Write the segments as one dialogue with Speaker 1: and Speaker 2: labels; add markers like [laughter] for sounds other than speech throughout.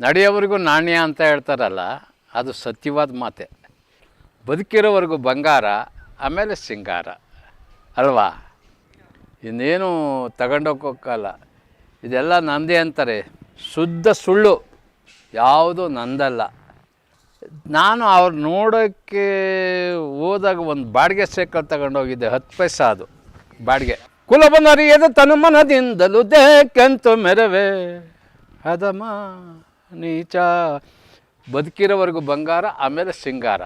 Speaker 1: ನಡೆಯೋವರೆಗೂ ನಾಣ್ಯ ಅಂತ ಹೇಳ್ತಾರಲ್ಲ, ಅದು ಸತ್ಯವಾದ ಮಾತೆ. ಬದುಕಿರೋವರೆಗೂ ಬಂಗಾರ, ಆಮೇಲೆ ಸಿಂಗಾರ. ಅಲ್ವಾ? ಇನ್ನೇನು ತಗೊಂಡೋಗೋಕ್ಕಲ್ಲ. ಇದೆಲ್ಲ ನಂದೇ ಅಂತಾರೆ. ಶುದ್ಧ ಸುಳ್ಳು. ಯಾವುದು ನಂದಲ್ಲ. ನಾನು ಅವ್ರು ನೋಡೋಕ್ಕೆ ಹೋದಾಗ ಒಂದು ಬಾಡಿಗೆ ಸೈಕಲ್ ತಗೊಂಡೋಗಿದ್ದೆ, ಹತ್ತು ಪೈಸೆ ಅದು ಬಾಡಿಗೆ. ಕುಲಬನರಿಯದ ತನುಮನದಿಂದಲೂ ದೇಹಕ್ಕೆಂತು ಮೆರವೆ. ಅದಮ ನೀಚ, ಬದುಕಿರೋವರೆಗೂ ಬಂಗಾರ, ಆಮೇಲೆ ಸಿಂಗಾರ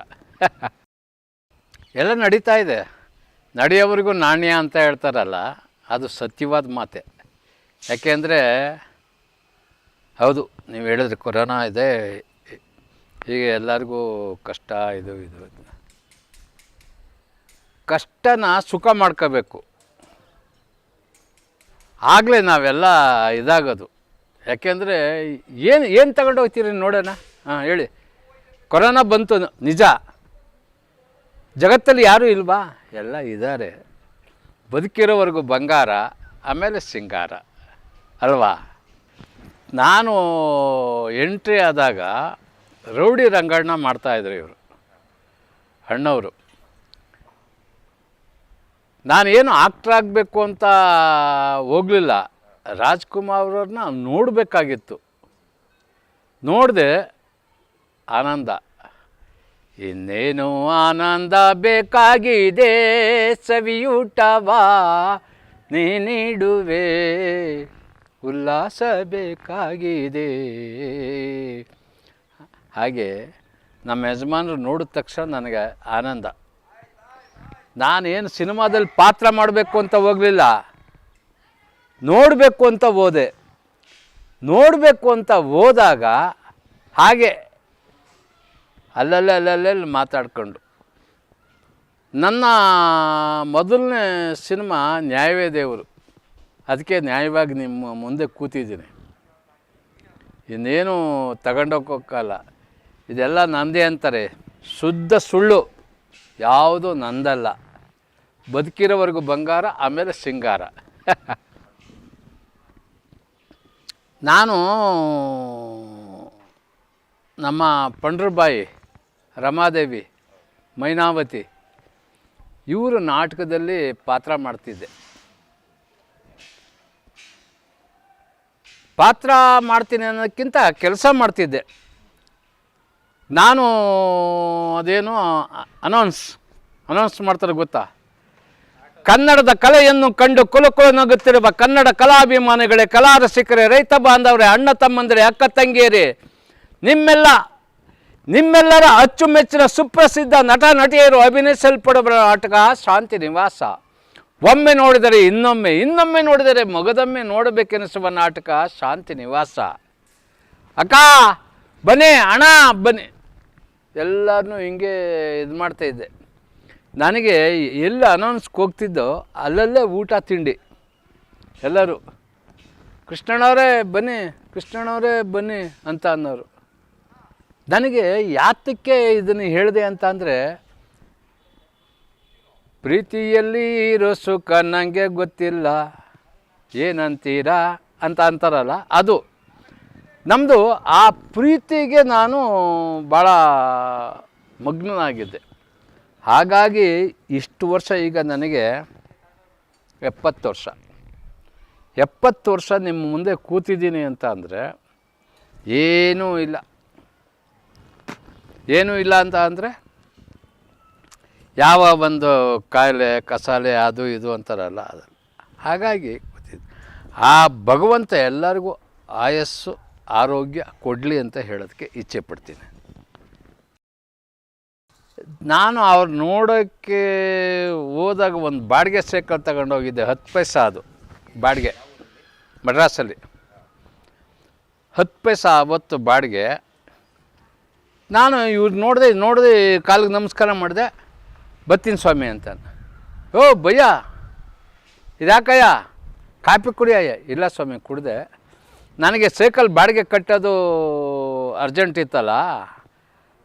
Speaker 1: ಎಲ್ಲ ನಡೀತಾ ಇದೆ. ನಡೆಯೋವರೆಗೂ ನಾಣ್ಯ ಅಂತ ಹೇಳ್ತಾರಲ್ಲ, ಅದು ಸತ್ಯವಾದ ಮಾತೆ. ಯಾಕೆಂದರೆ ಹೌದು, ನೀವು ಹೇಳಿದ್ರೆ ಕೊರೋನಾ ಇದೆ ಈಗ ಎಲ್ಲರಿಗೂ ಕಷ್ಟ ಇದು ಇದು. ಕಷ್ಟನ ಸುಖ ಮಾಡ್ಕೋಬೇಕು. ಆಗಲೇ ನಾವೆಲ್ಲ ಇದಾಗೋದು. ಯಾಕೆಂದರೆ ಏನು ಏನು ತಗೊಂಡು ಹೋಗ್ತೀರಿ ನೋಡೋಣ? ಹಾಂ, ಹೇಳಿ. ಕೊರೋನಾ ಬಂತು ನಿಜ. ಜಗತ್ತಲ್ಲಿ ಯಾರೂ ಇಲ್ವಾ? ಎಲ್ಲ ಇದ್ದಾರೆ. ಬದುಕಿರೋವರೆಗೂ ಬಂಗಾರ, ಆಮೇಲೆ ಸಿಂಗಾರ. ಅಲ್ವಾ? ನಾನು ಎಂಟ್ರಿ ಆದಾಗ ರೌಡಿ ರಂಗಣ್ಣ ಮಾಡ್ತಾಯಿದ್ರು ಇವರು, ಅಣ್ಣವರು. ನಾನೇನು ಆಕ್ಟ್ರ್ ಆಗಬೇಕು ಅಂತ ಹೋಗಲಿಲ್ಲ. ರಾಜ್ಕುಮಾರ್ ಅವ್ರನ್ನ ನೋಡಬೇಕಾಗಿತ್ತು. ನೋಡಿದೆ ಆನಂದ. ಇನ್ನೇನು ಆನಂದ ಬೇಕಾಗಿದೆ, ಸವಿಯೂಟವಾ ನೀಡುವೆ? ಉಲ್ಲಾಸ ಬೇಕಾಗಿದೆ. ಹಾಗೆ ನಮ್ಮ ಯಜಮಾನರು ನೋಡಿದ ತಕ್ಷಣ ನನಗೆ ಆನಂದ. ನಾನೇನು ಸಿನಿಮಾದಲ್ಲಿ ಪಾತ್ರ ಮಾಡಬೇಕು ಅಂತ ಹೋಗಲಿಲ್ಲ. ನೋಡಬೇಕು ಅಂತ ಹೋದೆ ನೋಡಬೇಕು ಅಂತ ಹೋದಾಗ ಹಾಗೆ ಅಲ್ಲಲ್ಲೇ ಅಲ್ಲಲ್ಲೇ ಮಾತಾಡ್ಕೊಂಡು. ನನ್ನ ಮೊದಲನೇ ಸಿನಿಮಾ ನ್ಯಾಯವೇ ದೇವರು. ಅದಕ್ಕೆ ನ್ಯಾಯವಾಗಿ ನಿಮ್ಮ ಮುಂದೆ ಕೂತಿದ್ದೀನಿ. ಇನ್ನೇನು ತಗೊಂಡೋಗೋಕ್ಕಲ್ಲ. ಇದೆಲ್ಲ ನಂದೇ ಅಂತಾರೆ. ಶುದ್ಧ ಸುಳ್ಳು. ಯಾವುದು ನಂದಲ್ಲ. ಬದುಕಿರೋವರೆಗೂ ಬಂಗಾರ, ಆಮೇಲೆ ಸಿಂಗಾರ. [laughs] ನಾನು ನಮ್ಮ ಪಂಡ್ರಬಾಯಿ ರಮಾದೇವಿ ಮೈನಾವತಿ, ಇವರು ನಾಟಕದಲ್ಲಿ ಪಾತ್ರ ಮಾಡ್ತಿದ್ದೆ. ಪಾತ್ರ ಮಾಡ್ತೀನಿ ಅನ್ನೋದಕ್ಕಿಂತ ಕೆಲಸ ಮಾಡ್ತಿದ್ದೆ. ನಾನು ಅದೇನು ಅನೌನ್ಸ್ ಅನೌನ್ಸ್ ಮಾಡ್ತಾರೆ ಗೊತ್ತಾ? ಕನ್ನಡದ ಕಲೆಯನ್ನು ಕಂಡು ಕುಲುಕುಲು ನಗುತ್ತಿರುವ ಕನ್ನಡ ಕಲಾಭಿಮಾನಿಗಳೇ ಕಲಾ ರಸಿಕರೇ ರೈತ ಬಾಂಧವರೇ, ಅಣ್ಣ ತಮ್ಮಂದಿರೆ, ಅಕ್ಕ ತಂಗಿಯರೇ, ನಿಮ್ಮೆಲ್ಲ, ನಿಮ್ಮೆಲ್ಲರ ಅಚ್ಚುಮೆಚ್ಚಿನ ಸುಪ್ರಸಿದ್ಧ ನಟ, ನಟಿಯರು ಅಭಿನಯಿಸಲ್ಪಡುವ ನಾಟಕ ಶಾಂತಿ ನಿವಾಸ. ಒಮ್ಮೆ ನೋಡಿದರೆ ಇನ್ನೊಮ್ಮೆ ಇನ್ನೊಮ್ಮೆ ನೋಡಿದರೆ ಮಗದೊಮ್ಮೆ ನೋಡಬೇಕೆನಿಸುವ ನಾಟಕ ಶಾಂತಿ ನಿವಾಸ. ಅಕ್ಕ, ಬನ್ನಿ, ಅಣ್ಣ, ಬನ್ನಿ. ಎಲ್ಲರನ್ನೂ ಹಿಂಗೆ ಇದು ಮಾಡ್ತಾ ಇದ್ದೆ. ನನಗೆ ಎಲ್ಲಿ ಅನೌನ್ಸ್ಗೆ ಹೋಗ್ತಿದ್ದೋ ಅಲ್ಲಲ್ಲೇ ಊಟ, ತಿಂಡಿ. ಎಲ್ಲರೂ, ಕೃಷ್ಣಣ್ಣವರೇ ಬನ್ನಿ ಕೃಷ್ಣಣ್ಣವರೇ ಬನ್ನಿ ಅಂತ ಅನ್ನೋರು. ನನಗೆ ಯಾತಕ್ಕೆ ಇದನ್ನು ಹೇಳಿದೆ ಅಂತ ಅಂದರೆ, ಪ್ರೀತಿಯಲ್ಲಿ ಇರೋ ಸುಖ ನನಗೆ ಗೊತ್ತಿಲ್ಲ, ಏನಂತೀರಾ ಅಂತ ಅಂತಾರಲ್ಲ, ಅದು. ನಮ್ಮದು ಆ ಪ್ರೀತಿಗೆ ನಾನು ಭಾಳ ಮಗ್ನನಾಗಿದ್ದೆ. ಹಾಗಾಗಿ ಇಷ್ಟು ವರ್ಷ ಈಗ ನನಗೆ ಎಪ್ಪತ್ತು ವರ್ಷ. ಎಪ್ಪತ್ತು ವರ್ಷ ನಿಮ್ಮ ಮುಂದೆ ಕೂತಿದ್ದೀನಿ ಅಂತ ಅಂದರೆ ಏನೂ ಇಲ್ಲ. ಏನೂ ಇಲ್ಲ ಅಂತ ಅಂದರೆ ಯಾವ ಒಂದು ಕಾಯಿಲೆ, ಕಸಾಲೆ, ಅದು ಇದು ಅಂತಾರಲ್ಲ ಅದು ಹಾಗಾಗಿ ಆ ಭಗವಂತ ಎಲ್ಲರಿಗೂ ಆಯಸ್ಸು, ಆರೋಗ್ಯ ಕೊಡಲಿ ಅಂತ ಹೇಳೋದಕ್ಕೆ ಇಚ್ಛೆ ಪಡ್ತೀನಿ. ನಾನು ಅವ್ರು ನೋಡೋಕ್ಕೆ ಹೋದಾಗ ಒಂದು ಬಾಡಿಗೆ ಸೈಕಲ್ ತಗೊಂಡೋಗಿದ್ದೆ, ಹತ್ತು ಪೈಸೆ ಅದು, ಬಾಡಿಗೆ ಮಡ್ರಾಸಲ್ಲಿ ಹತ್ತು ಪೈಸಾ ಆವತ್ತು ಬಾಡಿಗೆ. ನಾನು ಇವ್ರು ನೋಡಿದೆ ನೋಡಿದೆ, ಕಾಲಿಗೆ ನಮಸ್ಕಾರ ಮಾಡಿದೆ, ಬತ್ತೀನಿ ಸ್ವಾಮಿ ಅಂತ ಓ, ಭಯ್ಯ! ಇದಾಕಯ್ಯ? ಕಾಪಿ ಕುಡಿಯಯ್ಯ? ಇಲ್ಲ ಸ್ವಾಮಿ, ಕುಡಿದೆ. ನನಗೆ ಸೈಕಲ್ ಬಾಡಿಗೆ ಕಟ್ಟೋದು ಅರ್ಜೆಂಟ್ ಇತ್ತಲ್ಲ.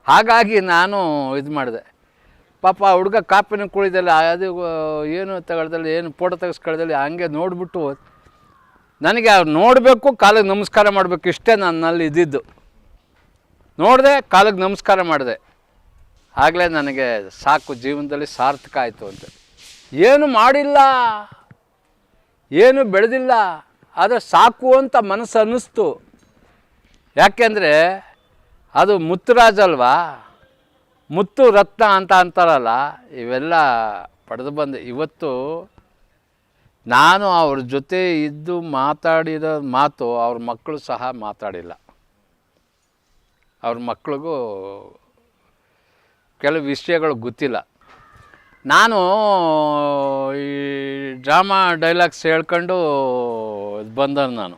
Speaker 1: ಹಾಗಾಗಿ ನಾನು ಇದು ಮಾಡಿದೆ. ಪಾಪ ಆ ಹುಡುಗ ಕಾಪಿನ ಕುಡಿದಲ್ಲ ಅದು ಏನು ತಗೊಳ್ದಲ್ಲಿ, ಏನು ಫೋಟೋ ತೆಗೆಸ್ಕೊಳ್ದಲ್ಲಿ ಹಂಗೆ ನೋಡಿಬಿಟ್ಟು ನನಗೆ ಅವ್ರು ನೋಡಬೇಕು, ಕಾಲಿಗೆ ನಮಸ್ಕಾರ ಮಾಡಬೇಕು, ಇಷ್ಟೇ ನನ್ನಲ್ಲಿ ಇದ್ದಿದ್ದು. ನೋಡಿದೆ, ಕಾಲಿಗೆ ನಮಸ್ಕಾರ ಮಾಡಿದೆ. ಆಗಲೇ ನನಗೆ ಸಾಕು, ಜೀವನದಲ್ಲಿ ಸಾರ್ಥಕ ಆಯಿತು ಅಂತ. ಏನು ಮಾಡಿಲ್ಲ, ಏನು ಬೆಳೆದಿಲ್ಲ, ಆದರೆ ಸಾಕು ಅಂತ ಮನಸ್ಸು ಅನ್ನಿಸ್ತು. ಯಾಕೆಂದರೆ ಅದು ಮುತ್ತುರಾಜ್ ಅಲ್ವಾ ಮುತ್ತು ರತ್ನ ಅಂತ ಅಂತಾರಲ್ಲ, ಇವೆಲ್ಲ ಪಡೆದು ಬಂದೆ. ಇವತ್ತು ನಾನು ಅವ್ರ ಜೊತೆ ಇದ್ದು ಮಾತಾಡಿರೋ ಮಾತು ಅವ್ರ ಮಕ್ಕಳು ಸಹ ಮಾತಾಡಿಲ್ಲ. ಅವ್ರ ಮಕ್ಳಿಗೂ ಕೆಲವು ವಿಷಯಗಳು ಗೊತ್ತಿಲ್ಲ. ನಾನು ಈ ಡ್ರಾಮಾ ಡೈಲಾಗ್ಸ್ ಹೇಳ್ಕೊಂಡು ಬಂದನು ನಾನು.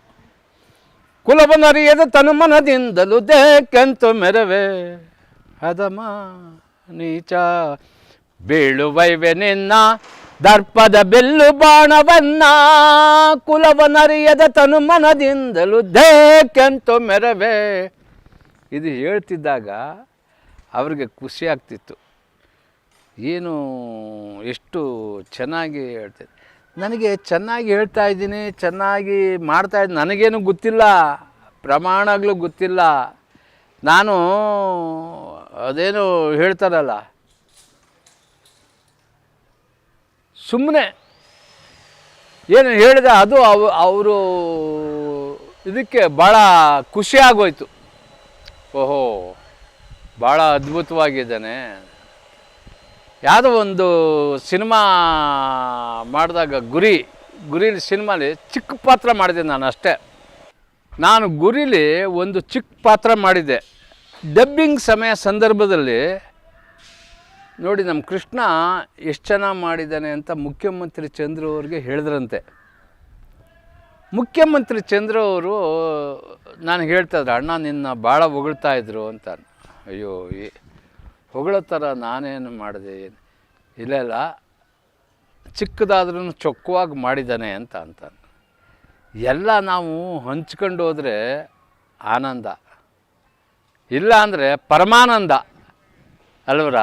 Speaker 1: ಕುಲಬನರಿಯದ ತನುಮನದಿಂದಲೂ ದೇಕೆಂತು ಮೆರವೆ. ಹದಮ ನೀಚ ಬೀಳುವೈವೆ ನಿನ್ನ ದರ್ಪದ ಬೆಲ್ಲು ಬಾಣವನ್ನ. ಕುಲವನರಿಯದ ತನುಮನದಿಂದಲೂ ದೇಕೆಂತು ಮೆರವೆ. ಇದು ಹೇಳ್ತಿದ್ದಾಗ ಅವ್ರಿಗೆ ಖುಷಿ ಆಗ್ತಿತ್ತು. ಏನು ಎಷ್ಟು ಚೆನ್ನಾಗಿ ಹೇಳ್ತಿದ್ದೆ ನನಗೆ ಚೆನ್ನಾಗಿ ಹೇಳ್ತಾ ಇದ್ದೀನಿ, ಚೆನ್ನಾಗಿ ಮಾಡ್ತಾ ಇದ್ದೀನಿ ನನಗೇನು ಗೊತ್ತಿಲ್ಲ ಪ್ರಮಾಣಗಳು ಗೊತ್ತಿಲ್ಲ. ನಾನು ಅದೇನು ಹೇಳ್ತಾರಲ್ಲ ಸುಮ್ಮನೆ ಏನು ಹೇಳಿದ ಅದು ಅವ, ಅವರು ಇದಕ್ಕೆ ಭಾಳ ಖುಷಿ ಆಗೋಯ್ತು. ಓಹೋ ಭಾಳ ಅದ್ಭುತವಾಗಿದ್ದಾನೆ. ಯಾವುದೋ ಒಂದು ಸಿನಿಮಾ ಮಾಡಿದಾಗ ಗುರಿ, ಗುರಿಲಿ ಸಿನಿಮಾಲಿ ಚಿಕ್ಕ ಪಾತ್ರ ಮಾಡಿದೆ ನಾನು ಅಷ್ಟೇ. ನಾನು ಗುರಿಲಿ ಒಂದು ಚಿಕ್ಕ ಪಾತ್ರ ಮಾಡಿದ್ದೆ ಡಬ್ಬಿಂಗ್ ಸಮಯ ಸಂದರ್ಭದಲ್ಲಿ ನೋಡಿ ನಮ್ಮ ಕೃಷ್ಣ ಎಷ್ಟು ಚೆನ್ನಾಗಿ ಮಾಡಿದ್ದಾನೆ ಅಂತ ಮುಖ್ಯಮಂತ್ರಿ ಚಂದ್ರು ಅವ್ರಿಗೆ ಹೇಳಿದ್ರಂತೆ. ಮುಖ್ಯಮಂತ್ರಿ ಚಂದ್ರ ಅವರು, ನಾನು ಹೇಳ್ತಾಯಿದ್ರು ಅಣ್ಣ, ನಿನ್ನ ಭಾಳ ಹೊಗಳ್ತಾ ಇದ್ರು ಅಂತ ಅಯ್ಯೋ ಈ ಹೊಗಳೋ ಥರ ನಾನೇನು ಮಾಡಿದೆ? ಇಲ್ಲ ಇಲ್ಲ. ಚಿಕ್ಕದಾದ್ರೂ ಚೊಕ್ಕವಾಗಿ ಮಾಡಿದ್ದಾನೆ ಅಂತ ಅಂತ. ಎಲ್ಲ ನಾವು ಹಂಚ್ಕೊಂಡು ಹೋದರೆ ಆನಂದ. ಇಲ್ಲ ಅಂದರೆ ಪರಮಾನಂದ. ಅಲ್ವರ?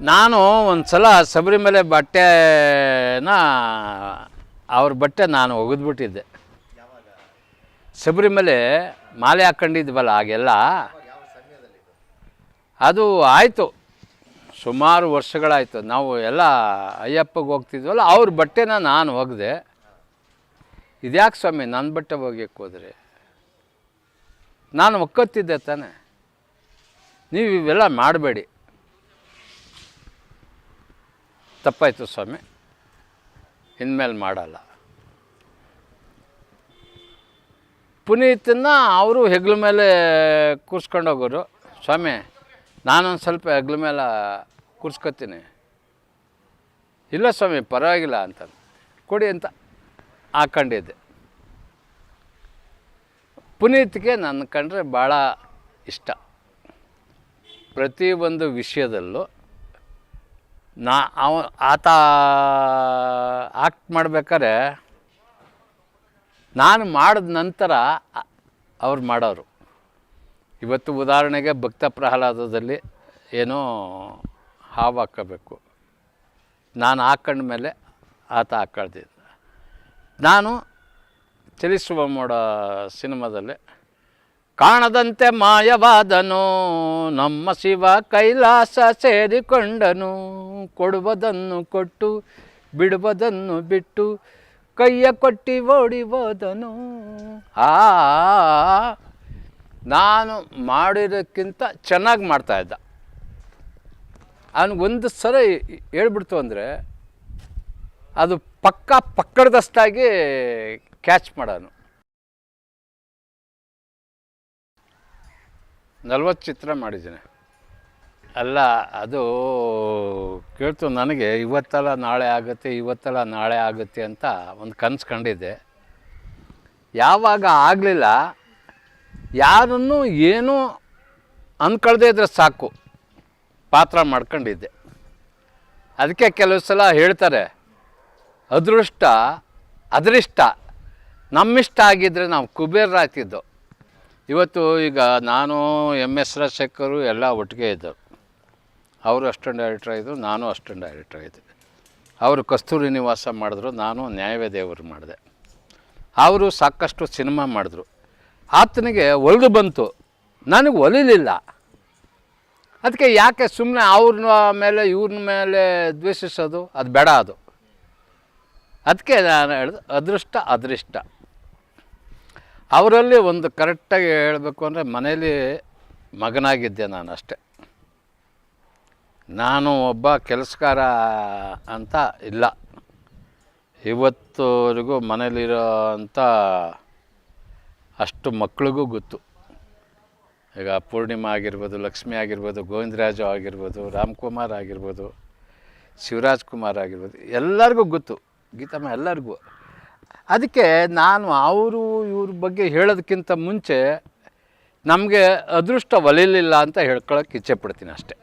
Speaker 1: ನಾನು ಒಂದು ಸಲ ಶಬರಿಮಲೆ ಬಟ್ಟೆನ, ಅವ್ರ ಬಟ್ಟೆ ನಾನು ಒಗೆದ್ಬಿಟ್ಟಿದ್ದೆ. ಶಬರಿಮಲೆ ಮಾಲೆ ಹಾಕ್ಕೊಂಡಿದ್ವಲ್ಲ ಆಗೆಲ್ಲ ಅದು ಆಯಿತು. ಸುಮಾರು ವರ್ಷಗಳಾಯಿತು. ನಾವು ಎಲ್ಲ ಅಯ್ಯಪ್ಪಗೆ ಹೋಗ್ತಿದ್ವಲ್ಲ, ಅವ್ರ ಬಟ್ಟೆನ ನಾನು ಒಗೆದೆ. ಇದ್ಯಾಕೆ ಸ್ವಾಮಿ ನನ್ನ ಬಟ್ಟೆ ಒಗ್ಯಕ್ಕೆ ಹೋದ್ರೆ? ನಾನು ಒಕ್ಕತ್ತಿದ್ದೆ ತಾನೆ. ನೀವು ಇವೆಲ್ಲ ಮಾಡಬೇಡಿ. ತಪ್ಪಾಯಿತು ಸ್ವಾಮಿ. ಇನ್ಮೇಲೆ ಮಾಡಲ್ಲ. ಪುನೀತನ್ನ ಅವರು ಹೆಗ್ಲ ಮೇಲೆ ಕೂರಿಸ್ಕೊಂಡೋಗೋರು. ಸ್ವಾಮಿ ನಾನೊಂದು ಸ್ವಲ್ಪ ಹೆಗ್ಲ ಮೇಲೆ ಕೂರ್ಸ್ಕೊತೀನಿ. ಇಲ್ಲ ಸ್ವಾಮಿ, ಪರವಾಗಿಲ್ಲ ಅಂತ ಕೊಡಿ ಅಂತ ಹಾಕೊಂಡಿದ್ದೆ ಪುನೀತ್ಗೆ ನನ್ನ ಕಂಡ್ರೆ ಭಾಳ ಇಷ್ಟ. ಪ್ರತಿಯೊಂದು ವಿಷಯದಲ್ಲೂ ನಾ ಅವ, ಆತ ಆಕ್ಟ್ ಮಾಡ್ಬೇಕಾದ್ರೆ ನಾನು ಮಾಡಿದ ನಂತರ ಅವ್ರು ಮಾಡೋರು. ಇವತ್ತು ಉದಾಹರಣೆಗೆ ಭಕ್ತ ಪ್ರಹ್ಲಾದದಲ್ಲಿ ಏನೋ ಹಾವು ಹಾಕಬೇಕು. ನಾನು ಹಾಕೊಂಡ ಮೇಲೆ ಆತ ಹಾಕೊಳ್ತಿದ್ದ. ನಾನು ಚಲಿಸುವ ಮೋಡ ಸಿನಿಮಾದಲ್ಲಿ, ಕಾಣದಂತೆ ಮಾಯವಾದನು, ನಮ್ಮ ಶಿವ ಕೈಲಾಸ ಸೇರಿಕೊಂಡನು, ಕೊಡುವುದನ್ನು ಕೊಟ್ಟು, ಬಿಡುವುದನ್ನು ಬಿಟ್ಟು, ಕೈಯ ಕೊಟ್ಟಿ ಓಡಿ ಹೋದನು. ಆ ನಾನು ಮಾಡಿರೋಕ್ಕಿಂತ ಚೆನ್ನಾಗಿ ಮಾಡ್ತಾಯಿದ್ದ ಅವ್ನಿಗೆ ಒಂದು ಸಲ ಹೇಳ್ಬಿಡ್ತು ಅಂದರೆ ಅದು ಪಕ್ಕ ಪಕ್ಕಡದಷ್ಟಾಗಿ ಕ್ಯಾಚ್ ಮಾಡೋನು. ನಲ್ವತ್ತು ಚಿತ್ರ ಮಾಡಿದ್ದೀನಿ. ಅಲ್ಲ, ಅದು ಕೇಳ್ತು ನನಗೆ ಇವತ್ತಲ್ಲ ನಾಳೆ ಆಗುತ್ತೆ, ಇವತ್ತಲ್ಲ ನಾಳೆ ಆಗುತ್ತೆ ಅಂತ ಒಂದು ಕನಸು ಕಂಡಿದ್ದೆ. ಯಾವಾಗ ಆಗಲಿಲ್ಲ ಯಾರನ್ನು ಏನೂ ಅಂದ್ಕೊಳ್ದೇ ಇದ್ರೆ ಸಾಕು. ಪಾತ್ರ ಮಾಡ್ಕೊಂಡಿದ್ದೆ. ಅದಕ್ಕೆ ಕೆಲವು ಸಲ ಹೇಳ್ತಾರೆ, ಅದೃಷ್ಟ ಅದೃಷ್ಟ. ನಮ್ಮಿಷ್ಟ ಆಗಿದ್ದರೆ ನಾವು ಕುಬೇರರಾಗ್ತಿದ್ದೋ ಇವತ್ತು ಈಗ ನಾನು ಎಂ ಎಸ್. ರಾಜಶೇಖರು ಎಲ್ಲ ಒಟ್ಟಿಗೆ ಇದ್ದರು ಅವರು ಅಷ್ಟೊಂದು ಡೈರೆಕ್ಟರ್ ಆಗಿದ್ದರು ನಾನು ಅಷ್ಟೊಂದು ಡೈರೆಕ್ಟರ್ ಇದ್ದೆ ಅವರು ಕಸ್ತೂರಿ ನಿವಾಸ ಮಾಡಿದ್ರು, ನಾನು ನ್ಯಾಯವೇದೇವರು ಮಾಡಿದೆ. ಅವರು ಸಾಕಷ್ಟು ಸಿನಿಮಾ ಮಾಡಿದ್ರು. ಆತನಿಗೆ ಒಲಿದು ಬಂತು. ನನಗೆ ಒಲಿಲಿಲ್ಲ. ಅದಕ್ಕೆ ಯಾಕೆ ಸುಮ್ಮನೆ ಅವ್ರನ್ನ ಮೇಲೆ ಇವ್ರನ್ನ ಮೇಲೆ ದ್ವೇಷಿಸೋದು? ಅದು ಬೇಡ ಅದು. ಅದಕ್ಕೆ ನಾನು ಹೇಳಿದೆ, ಅದೃಷ್ಟ ಅದೃಷ್ಟ. ಅವರಲ್ಲಿ ಒಂದು ಕರೆಕ್ಟಾಗಿ ಹೇಳಬೇಕು ಅಂದರೆ ಮನೇಲಿ ಮಗನಾಗಿದ್ದೆ ನಾನು ಅಷ್ಟೆ. ನಾನು ಒಬ್ಬ ಕೆಲಸಗಾರ ಅಂತ ಇಲ್ಲ. ಇವತ್ತುವರೆಗೂ ಮನೇಲಿರೋ ಅಂಥ ಅಷ್ಟು ಮಕ್ಳಿಗೂ ಗೊತ್ತು. ಈಗ ಪೂರ್ಣಿಮಾ ಆಗಿರ್ಬೋದು, ಲಕ್ಷ್ಮಿ ಆಗಿರ್ಬೋದು, ಗೋವಿಂದರಾಜು ಆಗಿರ್ಬೋದು, ರಾಮ್ಕುಮಾರ್ ಆಗಿರ್ಬೋದು, ಶಿವರಾಜ್ ಕುಮಾರ್ ಆಗಿರ್ಬೋದು, ಎಲ್ಲರಿಗೂ ಗೊತ್ತು. ಗೀತಮ್ಮ ಎಲ್ಲರಿಗೂ. ಅದಕ್ಕೆ ನಾನು ಅವರು ಇವ್ರ ಬಗ್ಗೆ ಹೇಳೋದಕ್ಕಿಂತ ಮುಂಚೆ ನಮಗೆ ಅದೃಷ್ಟ ಒಲಿಲಿಲ್ಲ ಅಂತ ಹೇಳ್ಕೊಳಕ್ಕೆ ಇಚ್ಛೆ ಪಡ್ತೀನಿ ಅಷ್ಟೇ.